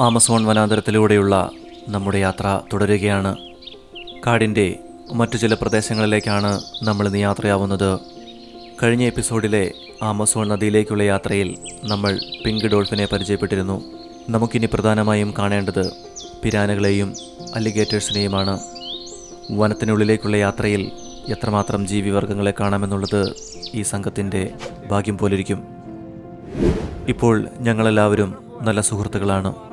Amazon വനാന്തരത്തിലൂടെയുള്ള നമ്മുടെ യാത്ര തുടരുകയാണ്. കാടിന്റെ മറ്റു ചില പ്രദേശങ്ങളിലേക്കാണ് നമ്മൾ ഇന്ന് യാത്രയാവുന്നത്. കഴിഞ്ഞ എപ്പിസോഡിലെ ആമസോൺ നദിയിലേക്കുള്ള യാത്രയിൽ നമ്മൾ പിങ്ക് ഡോൾഫിനെ പരിചയപ്പെട്ടിരുന്നു. നമുക്കിനി പ്രധാനമായും കാണേണ്ടത് പിരാനകളെയും അലിഗേറ്റേഴ്സിനെയുമാണ്. വനത്തിനുള്ളിലേക്കുള്ള യാത്രയിൽ എത്രമാത്രം ജീവിവർഗങ്ങളെ കാണാമെന്നുള്ളത് ഈ സംഘത്തിന്റെ ഭാഗ്യം പോലിരിക്കും. ഇപ്പോൾ ഞങ്ങളെല്ലാവരും നല്ല സുഹൃത്തുക്കളാണ്.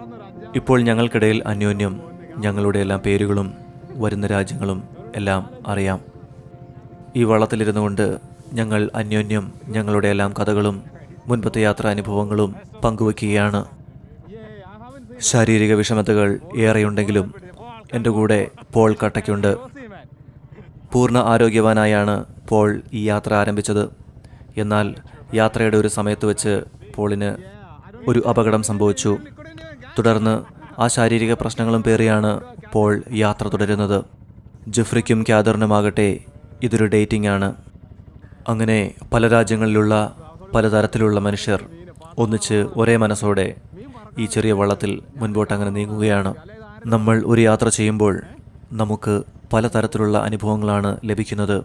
ഇപ്പോൾ ഞങ്ങൾക്കിടയിൽ അന്യോന്യം ഞങ്ങളുടെ എല്ലാ പേരുകളും വരുന്ന രാജ്യങ്ങളും എല്ലാം അറിയാം. ഈ വള്ളത്തിലിരുന്നു കൊണ്ട് ഞങ്ങൾ അന്യോന്യം ഞങ്ങളുടെ എല്ലാം കഥകളും മുൻപത്തെ യാത്രാ അനുഭവങ്ങളും പങ്കുവയ്ക്കുകയാണ്. ശാരീരിക വിഷമതകൾ ഏറെയുണ്ടെങ്കിലും എന്റെ കൂടെ പോൾ കട്ടയ്ക്കുണ്ട്. പൂർണ ആരോഗ്യവാനായാണ് പോൾ ഈ യാത്ര ആരംഭിച്ചത്. എന്നാൽ യാത്രയുടെ ഒരു സമയത്ത് വെച്ച് പോളിന് ഒരു അപകടം സംഭവിച്ചു. തുടർന്ന് ആ ശാരീരിക പ്രശ്നങ്ങളും പേറിയാണ് പോൾ യാത്ര തുടരുന്നത്. ജെഫ്രിക്കും ക്യാദറിനുമാകട്ടെ ഇതൊരു ഡേറ്റിംഗ് ആണ്. അങ്ങനെ പല രാജ്യങ്ങളിലുള്ള പലതരത്തിലുള്ള മനുഷ്യർ ഒന്നിച്ച് ഒരേ മനസ്സോടെ ഈ ചെറിയ വള്ളത്തിൽ മുൻപോട്ട് അങ്ങനെ നീങ്ങുകയാണ്. നമ്മൾ ഒരു യാത്ര ചെയ്യുമ്പോൾ നമുക്ക് പലതരത്തിലുള്ള അനുഭവങ്ങളാണ് ലഭിക്കുന്നത്.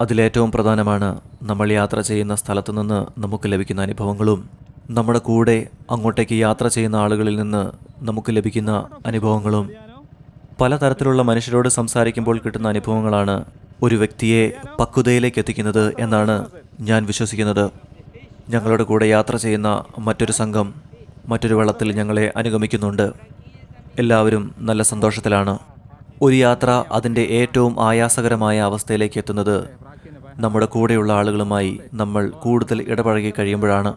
അതിലേറ്റവും പ്രധാനമാണ് നമ്മൾ യാത്ര ചെയ്യുന്ന സ്ഥലത്തു നിന്ന് നമുക്ക് ലഭിക്കുന്ന അനുഭവങ്ങളും. നമ്മുടെ കൂടെ അങ്ങോട്ടേക്ക് യാത്ര ചെയ്യുന്ന ആളുകളിൽ നിന്ന് നമുക്ക് ലഭിക്കുന്ന അനുഭവങ്ങളും പലതരത്തിലുള്ള മനുഷ്യരോട് സംസാരിക്കുമ്പോൾ കിട്ടുന്ന അനുഭവങ്ങളാണ് ഒരു വ്യക്തിയെ പക്വതയിലേക്ക് എത്തിക്കുന്നത് എന്നാണ് ഞാൻ വിശ്വസിക്കുന്നത്. ഞങ്ങളുടെ കൂടെ യാത്ര ചെയ്യുന്ന മറ്റൊരു സംഘം മറ്റൊരു വെള്ളത്തിൽ ഞങ്ങളെ അനുഗമിക്കുന്നുണ്ട്. എല്ലാവരും നല്ല സന്തോഷത്തിലാണ്. ഒരു യാത്ര അതിന്റെ ഏറ്റവും ആയാസകരമായ അവസ്ഥയിലേക്ക് എത്തുന്നത് നമ്മുടെ കൂടെയുള്ള ആളുകളുമായി നമ്മൾ കൂടുതൽ ഇടപഴകി കഴിയുമ്പോഴാണ്.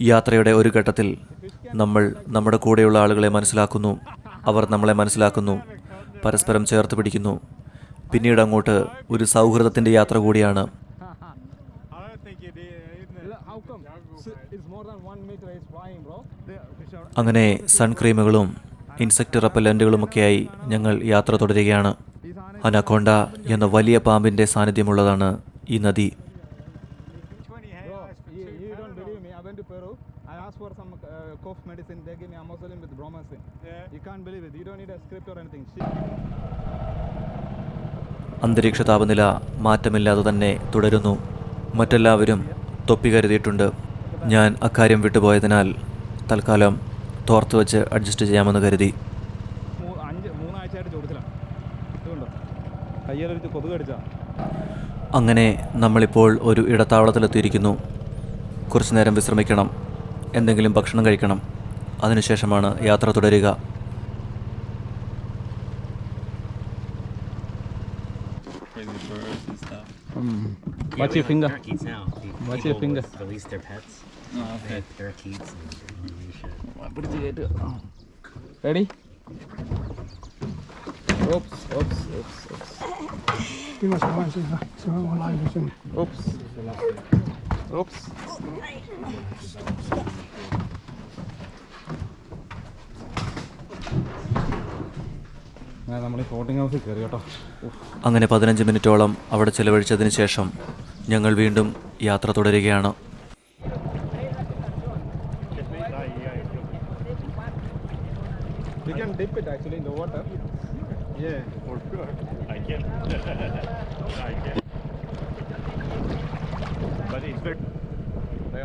യാത്രയുടെ ഒരു ഘട്ടത്തിൽ നമ്മൾ നമ്മുടെ കൂടെയുള്ള ആളുകളെ മനസ്സിലാക്കുന്നു. അവർ നമ്മളെ മനസ്സിലാക്കുന്നു. പരസ്പരം ചേർത്ത് പിടിക്കുന്നു. പിന്നീട് അങ്ങോട്ട് ഒരു സൗഹൃദത്തിന്റെ യാത്ര കൂടിയാണ്. അങ്ങനെ സൺക്രീമുകളും ഇൻസെക്ട് റെപ്പല്ലന്റുകളുമൊക്കെയായി ഞങ്ങൾ യാത്ര തുടരുകയാണ്. അനക്കോണ്ട എന്ന വലിയ പാമ്പിന്റെ സാന്നിധ്യമുള്ളതാണ് ഈ നദി Bro, you, you don't believe me. I went to Peru. I asked for some uh, cough medicine. They gave me amoxicillin with bromacin. You can't believe it. You don't need a script or anything. She... അന്തരീക്ഷ താപനില മാറ്റമില്ലാതെ തന്നെ തുടരുന്നു. മറ്റെല്ലാവരും തൊപ്പി കരുതിയിട്ടുണ്ട്. ഞാൻ അക്കാര്യം വിട്ടുപോയതിനാൽ തൽക്കാലം തോർത്ത് വെച്ച് അഡ്ജസ്റ്റ് ചെയ്യാമെന്ന് കരുതി. അങ്ങനെ നമ്മളിപ്പോൾ ഒരു ഇടത്താവളത്തിലെത്തിയിരിക്കുന്നു. കുറച്ചു നേരം വിശ്രമിക്കണം. എന്തെങ്കിലും ഭക്ഷണം കഴിക്കണം. അതിനുശേഷമാണ് യാത്ര തുടരുക. Watch your finger. Watch your finger. Release their pets. Oh, okay. parakeets and. പിടിച്ച് കയറ്റുക ready oops oops oops oops oops oops നമ്മൾ ഈ ഫ്ലോട്ടിംഗ് ഹൗസിൽ കയറി കേട്ടോ. അങ്ങനെ പതിനഞ്ച് മിനിറ്റോളം അവിടെ ചെലവഴിച്ചതിന് ശേഷം ഞങ്ങൾ വീണ്ടും യാത്ര തുടരുകയാണ്.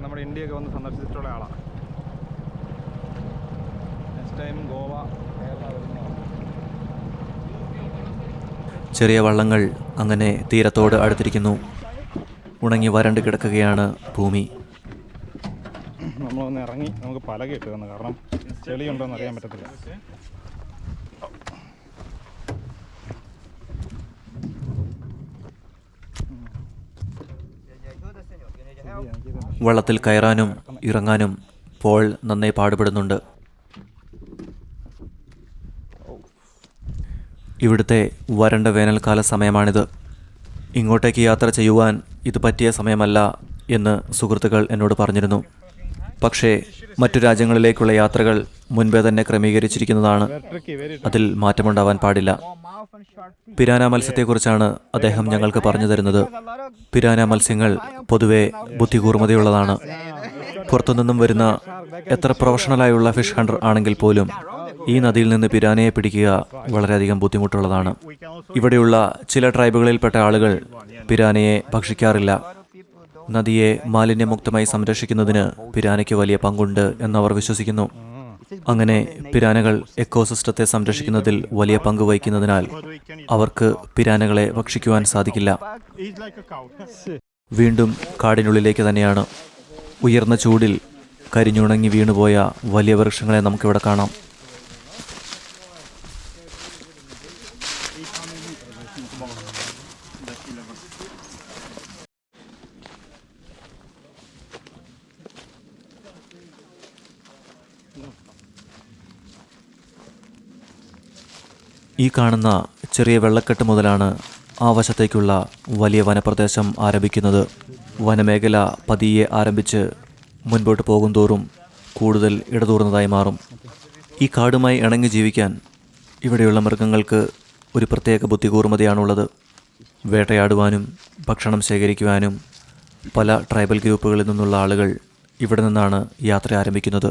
നമ്മുടെ ഇന്ത്യയൊക്കെ വന്ന് സന്ദർശിച്ചിട്ടുള്ള ആളാണ് നെക്സ്റ്റ് ടൈം ഗോവ കേരള ചെറിയ വള്ളങ്ങൾ അങ്ങനെ തീരത്തോട് അടുത്തിരിക്കുന്നു. ഉണങ്ങി വരണ്ട് കിടക്കുകയാണ് ഭൂമി. നമ്മളൊന്ന് ഇറങ്ങി നമുക്ക് പലക ഇട്ട് തന്നെ. കാരണം ചെളിയുണ്ടോ എന്ന് അറിയാൻ പറ്റത്തില്ല. വള്ളത്തിൽ കയറാനും ഇറങ്ങാനും പോൾ നന്നായി പാടുപെടുന്നുണ്ട്. ഇവിടുത്തെ വരണ്ട വേനൽക്കാല സമയമാണിത്. ഇങ്ങോട്ടേക്ക് യാത്ര ചെയ്യുവാൻ ഇത് പറ്റിയ സമയമല്ല എന്ന് സുഹൃത്തുക്കൾ എന്നോട് പറഞ്ഞിരുന്നു. പക്ഷേ മറ്റു രാജ്യങ്ങളിലേക്കുള്ള യാത്രകൾ മുൻപേ തന്നെ ക്രമീകരിച്ചിരിക്കുന്നതാണ്. അതിൽ മാറ്റമുണ്ടാവാൻ പാടില്ല. പിരാന മത്സ്യത്തെക്കുറിച്ചാണ് അദ്ദേഹം ഞങ്ങൾക്ക് പറഞ്ഞു തരുന്നത്. പിരാന മത്സ്യങ്ങൾ പൊതുവെ ബുദ്ധികൂർമ്മതയുള്ളതാണ് പുറത്തുനിന്നും വരുന്ന എത്ര പ്രൊഫഷണലായുള്ള ഫിഷ് ഹണ്ടർ ആണെങ്കിൽ പോലും ഈ നദിയിൽ നിന്ന് പിരാനയെ പിടിക്കുക വളരെയധികം ബുദ്ധിമുട്ടുള്ളതാണ്. ഇവിടെയുള്ള ചില ട്രൈബുകളിൽപ്പെട്ട ആളുകൾ പിരാനയെ ഭക്ഷിക്കാറില്ല. നദിയെ മാലിന്യമുക്തമായി സംരക്ഷിക്കുന്നതിന് പിരാനയ്ക്ക് വലിയ പങ്കുണ്ട് എന്നവർ വിശ്വസിക്കുന്നു. അങ്ങനെ പിരാനകൾ എക്കോസിസ്റ്റത്തെ സംരക്ഷിക്കുന്നതിൽ വലിയ പങ്ക് വഹിക്കുന്നതിനാൽ അവർക്ക് പിരാനകളെ ഭക്ഷിക്കുവാൻ സാധിക്കില്ല. വീണ്ടും കാടിനുള്ളിലേക്ക് തന്നെയാണ്. ഉയർന്ന ചൂടിൽ കരിഞ്ഞുണങ്ങി വീണുപോയ വലിയ വൃക്ഷങ്ങളെ നമുക്കിവിടെ കാണാം. ഈ കാണുന്ന ചെറിയ വെള്ളക്കെട്ട് മുതലാണ് ആ വശത്തേക്കുള്ള വലിയ വനപ്രദേശം ആരംഭിക്കുന്നത്. വനമേഖല പതിയെ ആരംഭിച്ച് മുൻപോട്ട് പോകുന്തോറും കൂടുതൽ ഇടതൂർന്നതായി മാറും. ഈ കാടുമായി ഇണങ്ങി ജീവിക്കാൻ ഇവിടെയുള്ള മൃഗങ്ങൾക്ക് ഒരു പ്രത്യേക ബുദ്ധികൂർമ്മതയാണുള്ളത് വേട്ടയാടുവാനും ഭക്ഷണം ശേഖരിക്കുവാനും പല ട്രൈബൽ ഗ്രൂപ്പുകളിൽ നിന്നുള്ള ആളുകൾ ഇവിടെ നിന്നാണ് യാത്ര ആരംഭിക്കുന്നത്.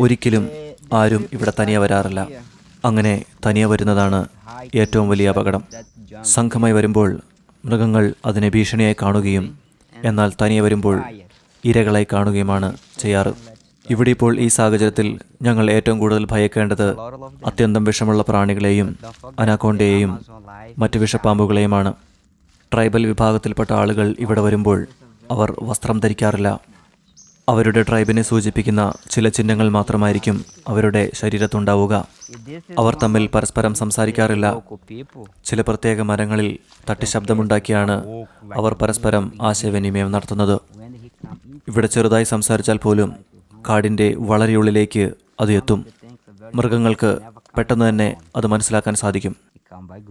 ഒരിക്കലും ആരും ഇവിടെ തനിയെ വരാറില്ല. അങ്ങനെ തനിയെ വരുന്നതാണ് ഏറ്റവും വലിയ അപകടം. സംഘമായി വരുമ്പോൾ മൃഗങ്ങൾ അതിനെ ഭീഷണിയായി കാണുകയും എന്നാൽ തനിയെ വരുമ്പോൾ ഇരകളായി കാണുകയുമാണ് ചെയ്യാറ്. ഇവിടെ ഇപ്പോൾ ഈ സാഹചര്യത്തിൽ ഞങ്ങൾ ഏറ്റവും കൂടുതൽ ഭയക്കേണ്ടത് അത്യന്തം വിഷമുള്ള പ്രാണികളെയും അനാക്കോണ്ടയെയും മറ്റ് വിഷപ്പാമ്പുകളെയുമാണ്. ട്രൈബൽ വിഭാഗത്തിൽപ്പെട്ട ആളുകൾ ഇവിടെ വരുമ്പോൾ അവർ വസ്ത്രം ധരിക്കാറില്ല. അവരുടെ ട്രൈബിനെ സൂചിപ്പിക്കുന്ന ചില ചിഹ്നങ്ങൾ മാത്രമായിരിക്കും അവരുടെ ശരീരത്തുണ്ടാവുക. അവർ തമ്മിൽ പരസ്പരം സംസാരിക്കാറില്ല. ചില പ്രത്യേക മരങ്ങളിൽ തട്ടി ശബ്ദമുണ്ടാക്കിയാണ് അവർ പരസ്പരം ആശയവിനിമയം നടത്തുന്നത്. ഇവിടെ ചെറുതായി സംസാരിച്ചാൽ പോലും കാടിന്റെ വളരെയുള്ളിലേക്ക് അത് എത്തും. മൃഗങ്ങൾക്ക് പെട്ടെന്ന് തന്നെ അത് മനസ്സിലാക്കാൻ സാധിക്കും.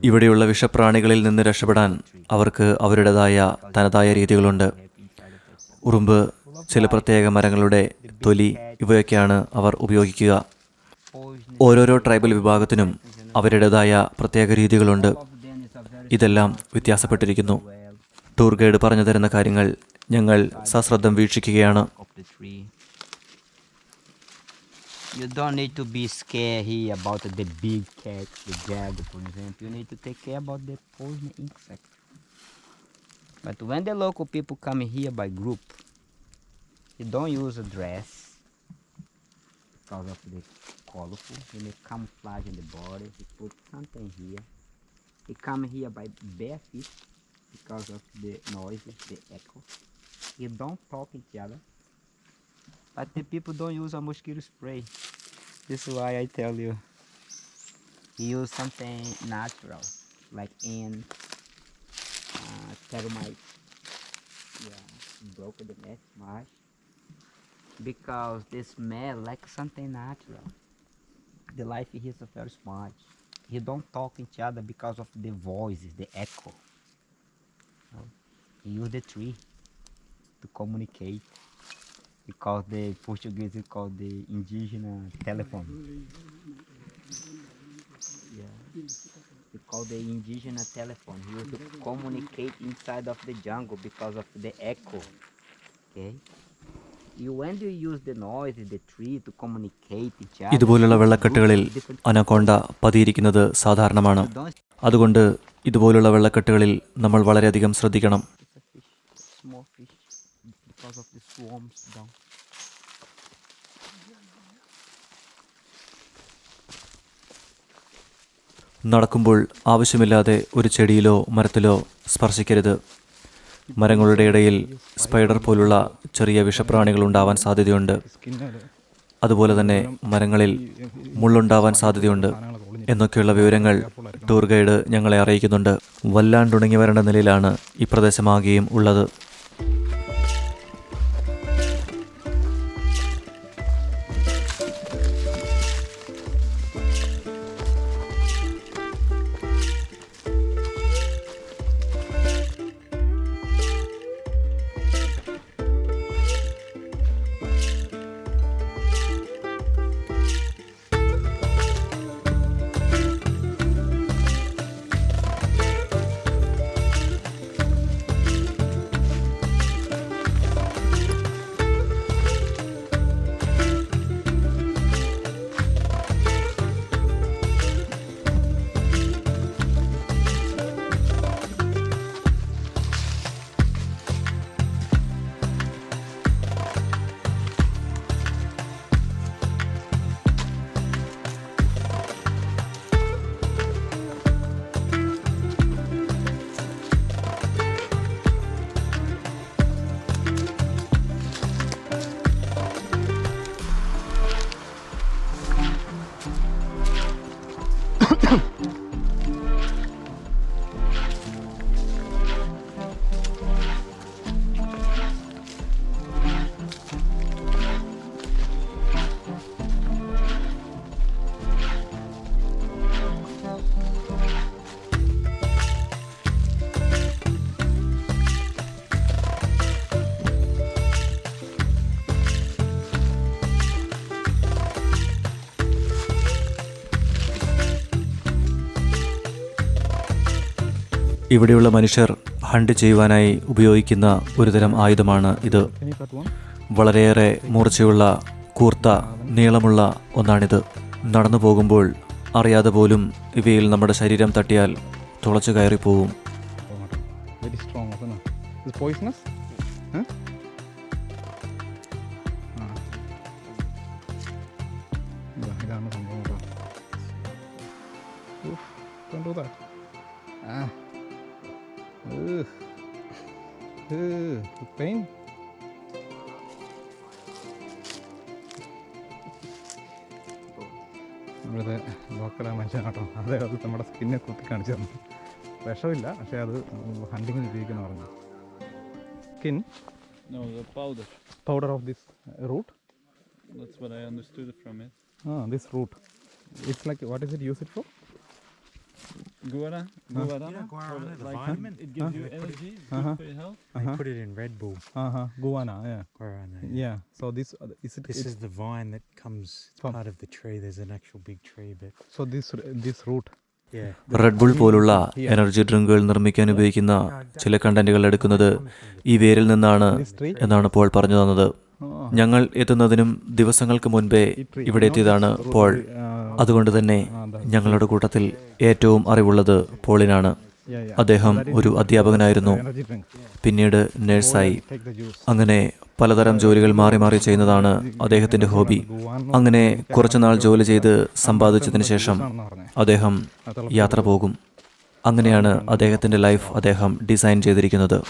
ഇവിടെയുള്ള വിഷപ്രാണികളിൽ നിന്ന് രക്ഷപ്പെടാൻ അവർക്ക് അവരുടേതായ തനതായ രീതികളുണ്ട്. ഉറുമ്പ് ചില പ്രത്യേക മരങ്ങളുടെ തൊലി ഇവയൊക്കെയാണ് അവർ ഉപയോഗിക്കുക ഓരോരോ ട്രൈബൽ വിഭാഗത്തിനും അവരുടേതായ പ്രത്യേക രീതികളുണ്ട് ഇതെല്ലാം വ്യത്യാസപ്പെട്ടിരിക്കുന്നു ടൂർ ഗൈഡ് പറഞ്ഞു തരുന്ന കാര്യങ്ങൾ ഞങ്ങൾ സശ്രദ്ധം വീക്ഷിക്കുകയാണ്. You don't need to be scared here about the big cat, the jaguar, for example. You need to take care about the poison insect. But when the local people come here by group, you don't use a dress because of the colorful. You need camouflage in the body. You put something here. You come here by bare feet because of the noise the echo. You don't talk each other. But the people don't use a mosquito spray. This is why I tell you. Use something natural, like in uh, termite. Yeah, broke the net mash. Because they smell like something natural. The life here is very smart. You don't talk each other because of the voices, the echo. You use the tree to communicate because the Portuguese is called the indigenous telephone. Yeah. We call the indigenous telephone. He to communicate inside of the jungle because of the echo. Okay. ഇതുപോലുള്ള വെള്ളക്കെട്ടുകളിൽ anaconda പതിയിരിക്കുന്നത് സാധാരണമാണ്. അതുകൊണ്ട് ഇതുപോലുള്ള വെള്ളക്കെട്ടുകളിൽ നമ്മൾ വളരെയധികം ശ്രദ്ധിക്കണം. നടക്കുമ്പോൾ ആവശ്യമില്ലാതെ ഒരു ചെടിയിലോ മരത്തിലോ സ്പർശിക്കരുത്. മരങ്ങളുടെ ഇടയിൽ സ്പൈഡർ പോലുള്ള ചെറിയ വിഷപ്രാണികൾ ഉണ്ടാവാൻ സാധ്യതയുണ്ട്. അതുപോലെ തന്നെ മരങ്ങളിൽ മുള്ളുണ്ടാവാൻ സാധ്യതയുണ്ട് എന്നൊക്കെയുള്ള വിവരങ്ങൾ ടൂർ ഗൈഡ് ഞങ്ങളെ അറിയിക്കുന്നുണ്ട്. വല്ലാണ്ടുണങ്ങി വരേണ്ട നിലയിലാണ് ഈ പ്രദേശമാകെയും ഉള്ളത്. ഇവിടെയുള്ള മനുഷ്യർ ഹണ്ട് ചെയ്യുവാനായി ഉപയോഗിക്കുന്ന ഒരുതരം ആയുധമാണ് ഇത്. വളരെയേറെ മൂർച്ചയുള്ള കൂർത്ത നീളമുള്ള ഒന്നാണിത്. നടന്നു പോകുമ്പോൾ അറിയാതെ പോലും ഇവയിൽ നമ്മുടെ ശരീരം തട്ടിയാൽ തുളച്ചു കയറിപ്പോവും. Uh. ഇതാണ് സംഭവം കേട്ടോ. Ugh. Ugh. Pain? ഇവിടുത്തെ നോക്കലാ മനുഷ്യൻ കേട്ടോ അതെ അത് നമ്മുടെ സ്കിന്നെ കുത്തി കാണിച്ചു തന്നു വിഷമില്ല പക്ഷേ അത് ഹണ്ടിങ്ങിന് ഉപയോഗിക്കുന്ന പറഞ്ഞു skin No, the powder. Powder of this root That's what I understood from it. ആ this root it's like what is it use it for Guarana? Guarana? Yeah, guarana, the like vitamin. It gives you energy, it's good Uh-huh. for your health. They put it in Red Bull. Aaha ഗുവാന Guarana. yeah. So this is This it is the vine that comes. It's From- part of the tree. There's an actual big tree, but so this this root. yeah. Red Bull പോലുള്ള energy ഡ്രിങ്കുകൾ നിർമ്മിക്കാൻ ഉപയോഗിക്കുന്ന ചില കണ്ടന്റുകൾ എടുക്കുന്നത് ഈ വേരിൽ നിന്നാണ് എന്നാണ് Paul പറഞ്ഞു തന്നത് ഞങ്ങൾ എത്തുന്നതിനും ദിവസങ്ങൾക്ക് മുൻപേ ഇവിടെ എത്തിയതാണ് പോൾ അതുകൊണ്ട് തന്നെ ഞങ്ങളുടെ കൂട്ടത്തിൽ ഏറ്റവും അറിവുള്ളത് പോളിനാണ്. അദ്ദേഹം ഒരു അധ്യാപകനായിരുന്നു. പിന്നീട് നേഴ്സായി. അങ്ങനെ പലതരം ജോലികൾ മാറി മാറി ചെയ്യുന്നതാണ് അദ്ദേഹത്തിന്റെ ഹോബി. അങ്ങനെ കുറച്ചുനാൾ ജോലി ചെയ്ത് സമ്പാദിച്ചതിന് ശേഷം അദ്ദേഹം യാത്ര പോകും. അങ്ങനെയാണ് അദ്ദേഹത്തിന്റെ ലൈഫ് അദ്ദേഹം ഡിസൈൻ ചെയ്തിരിക്കുന്നത്.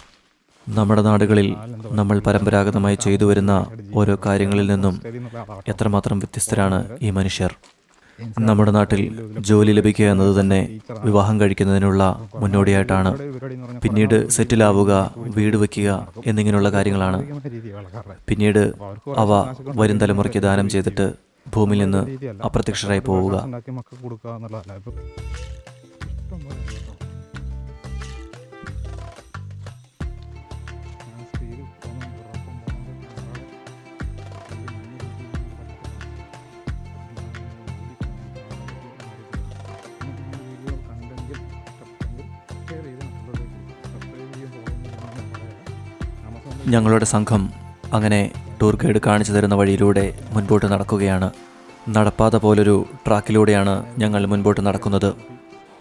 നമ്മുടെ നാടുകളിൽ നമ്മൾ പരമ്പരാഗതമായി ചെയ്തു വരുന്ന ഓരോ കാര്യങ്ങളിൽ നിന്നും എത്രമാത്രം വ്യത്യസ്തരാണ് ഈ മനുഷ്യർ. നമ്മുടെ നാട്ടിൽ ജോലി ലഭിക്കുക എന്നത് തന്നെ വിവാഹം കഴിക്കുന്നതിനുള്ള മുന്നോടിയായിട്ടാണ്. പിന്നീട് സെറ്റിലാവുക വീട് വയ്ക്കുക എന്നിങ്ങനെയുള്ള കാര്യങ്ങളാണ്. പിന്നീട് അവ വരും തലമുറയ്ക്ക് ദാനം ചെയ്തിട്ട് ഭൂമിയിൽ നിന്ന് അപ്രത്യക്ഷരായി പോവുക. ഞങ്ങളുടെ സംഘം അങ്ങനെ ടൂർ ഗൈഡ് കാണിച്ചു തരുന്ന വഴിയിലൂടെ മുൻപോട്ട് നടക്കുകയാണ്. നടപ്പാത പോലൊരു ട്രാക്കിലൂടെയാണ് ഞങ്ങൾ മുൻപോട്ട് നടക്കുന്നത്.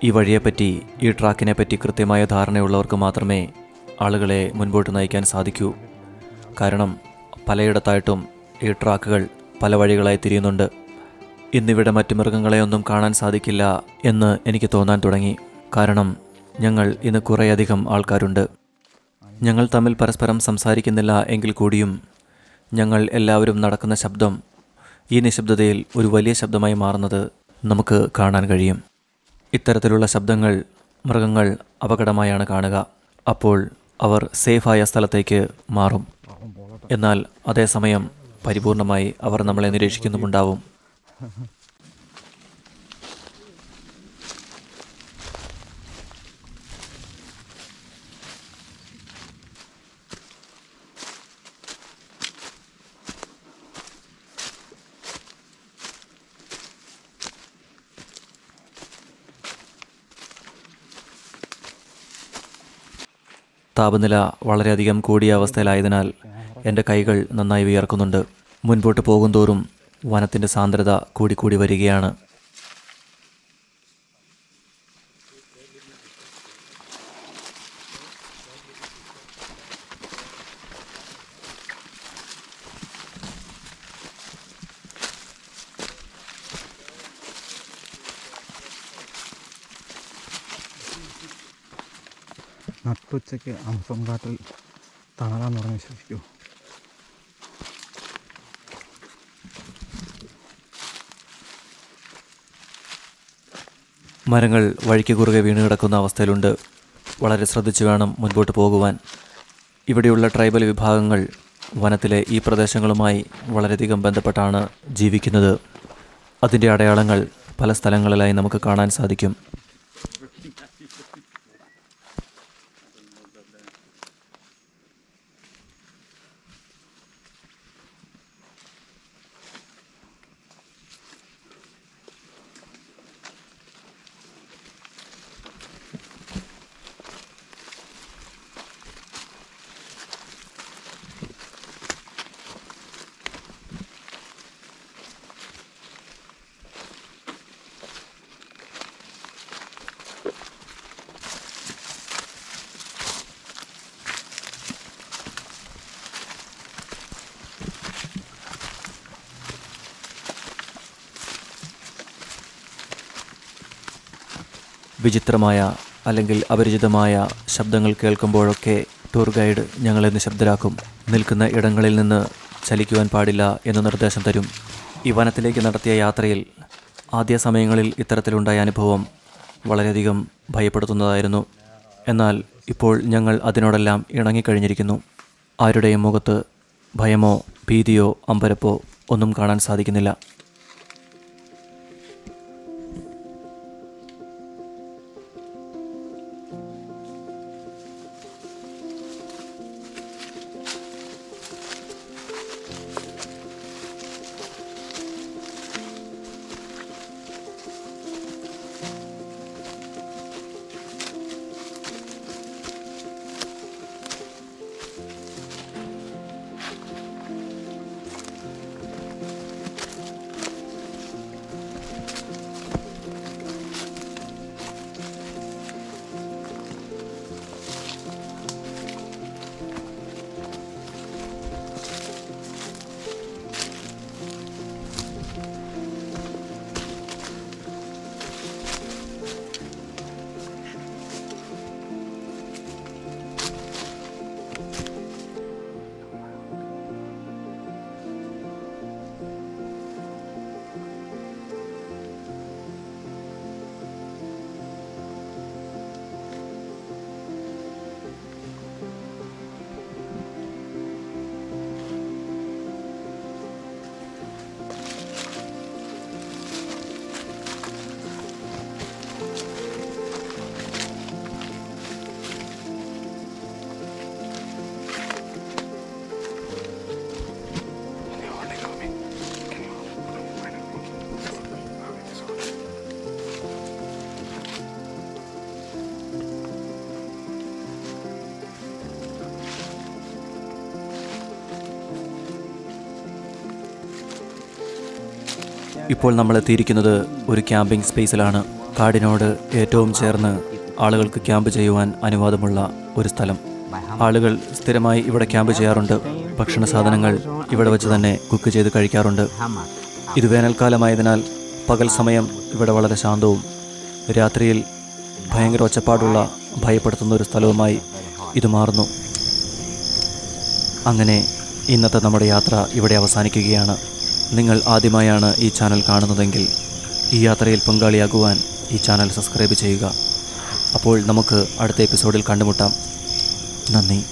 ഈ വഴിയെപ്പറ്റി ഈ ട്രാക്കിനെ പറ്റി കൃത്യമായ ധാരണയുള്ളവർക്ക് മാത്രമേ ആളുകളെ മുൻപോട്ട് നയിക്കാൻ സാധിക്കൂ. കാരണം പലയിടത്തായിട്ടും ഈ ട്രാക്കുകൾ പല വഴികളായി തിരിയുന്നുണ്ട്. ഇന്നിവിടെ മറ്റു മൃഗങ്ങളെയൊന്നും കാണാൻ സാധിക്കില്ല എന്ന് എനിക്ക് തോന്നാൻ തുടങ്ങി. കാരണം ഞങ്ങൾ ഇന്ന് കുറേയധികം ആൾക്കാരുണ്ട്. ഞങ്ങൾ തമ്മിൽ പരസ്പരം സംസാരിക്കുന്നില്ല എങ്കിൽ കൂടിയും ഞങ്ങൾ എല്ലാവരും നടക്കുന്ന ശബ്ദം ഈ നിശബ്ദതയിൽ ഒരു വലിയ ശബ്ദമായി മാറുന്നത് നമുക്ക് കാണാൻ കഴിയും. ഇത്തരത്തിലുള്ള ശബ്ദങ്ങൾ മൃഗങ്ങൾ അപകടമായാണ് കാണുക. അപ്പോൾ അവർ സേഫായ സ്ഥലത്തേക്ക് മാറും. എന്നാൽ അതേസമയം പരിപൂർണമായി അവർ നമ്മളെ നിരീക്ഷിക്കുന്നുമുണ്ടാവും. താപനില വളരെയധികം കൂടിയ അവസ്ഥയിലായതിനാൽ എന്റെ കൈകൾ നന്നായി വിയർക്കുന്നുണ്ട്. മുൻപോട്ട് പോകുന്തോറും വനത്തിന്റെ സാന്ദ്രത കൂടിക്കൂടി വരികയാണ്. നട്ടുച്ചയ്ക്ക് ആമസോൺ കാട്ടിൽ തണലാന്ന് പറഞ്ഞ് വിശ്വസിക്കൂ. മരങ്ങൾ വഴിക്ക് കുറുകെ വീണ് കിടക്കുന്ന അവസ്ഥയിലുണ്ട്. വളരെ ശ്രദ്ധിച്ചു വേണം മുൻപോട്ട് പോകുവാൻ. ഇവിടെയുള്ള ട്രൈബൽ വിഭാഗങ്ങൾ വനത്തിലെ ഈ പ്രദേശങ്ങളുമായി വളരെയധികം ബന്ധപ്പെട്ടാണ് ജീവിക്കുന്നത്. അതിന്റെ അടയാളങ്ങൾ പല സ്ഥലങ്ങളിലായി നമുക്ക് കാണാൻ സാധിക്കും. വിചിത്രമായ അല്ലെങ്കിൽ അപരിചിതമായ ശബ്ദങ്ങൾ കേൾക്കുമ്പോഴൊക്കെ ടൂർ ഗൈഡ് ഞങ്ങളെ നിശബ്ദരാക്കും. നിൽക്കുന്ന ഇടങ്ങളിൽ നിന്ന് ചലിക്കുവാൻ പാടില്ല എന്ന് നിർദ്ദേശം തരും. ഈ വനത്തിലേക്ക് നടത്തിയ യാത്രയിൽ ആദ്യ സമയങ്ങളിൽ ഇത്തരത്തിലുണ്ടായ അനുഭവം വളരെയധികം ഭയപ്പെടുത്തുന്നതായിരുന്നു. എന്നാൽ ഇപ്പോൾ ഞങ്ങൾ അതിനോടെല്ലാം ഇണങ്ങിക്കഴിഞ്ഞിരിക്കുന്നു. ആരുടെയും മുഖത്ത് ഭയമോ ഭീതിയോ അമ്പരപ്പോ ഒന്നും കാണാൻ സാധിക്കുന്നില്ല. ഇപ്പോൾ നമ്മൾ എത്തിയിരിക്കുന്നത് ഒരു ക്യാമ്പിംഗ് സ്പേസിലാണ്. കാടിനോട് ഏറ്റവും ചേർന്ന് ആളുകൾക്ക് ക്യാമ്പ് ചെയ്യുവാൻ അനുവാദമുള്ള ഒരു സ്ഥലം. ആളുകൾ സ്ഥിരമായി ഇവിടെ ക്യാമ്പ് ചെയ്യാറുണ്ട്. ഭക്ഷണ സാധനങ്ങൾ ഇവിടെ വെച്ച് തന്നെ കുക്ക് ചെയ്ത് കഴിക്കാറുണ്ട്. ഇത് വേനൽക്കാലമായതിനാൽ പകൽ സമയം ഇവിടെ വളരെ ശാന്തവും രാത്രിയിൽ ഭയങ്കര ഒച്ചപ്പാടുള്ള ഭയപ്പെടുത്തുന്ന ഒരു സ്ഥലവുമായി ഇത് മാറുന്നു. അങ്ങനെ ഇന്നത്തെ നമ്മുടെ യാത്ര ഇവിടെ അവസാനിക്കുകയാണ്. നിങ്ങൾ ആദ്യമായാണ് ഈ ചാനൽ കാണുന്നതെങ്കിൽ ഈ യാത്രയിൽ പങ്കാളിയാകുവാൻ ഈ ചാനൽ സബ്സ്ക്രൈബ് ചെയ്യുക. അപ്പോൾ നമുക്ക് അടുത്ത എപ്പിസോഡിൽ കണ്ടുമുട്ടാം. നന്ദി.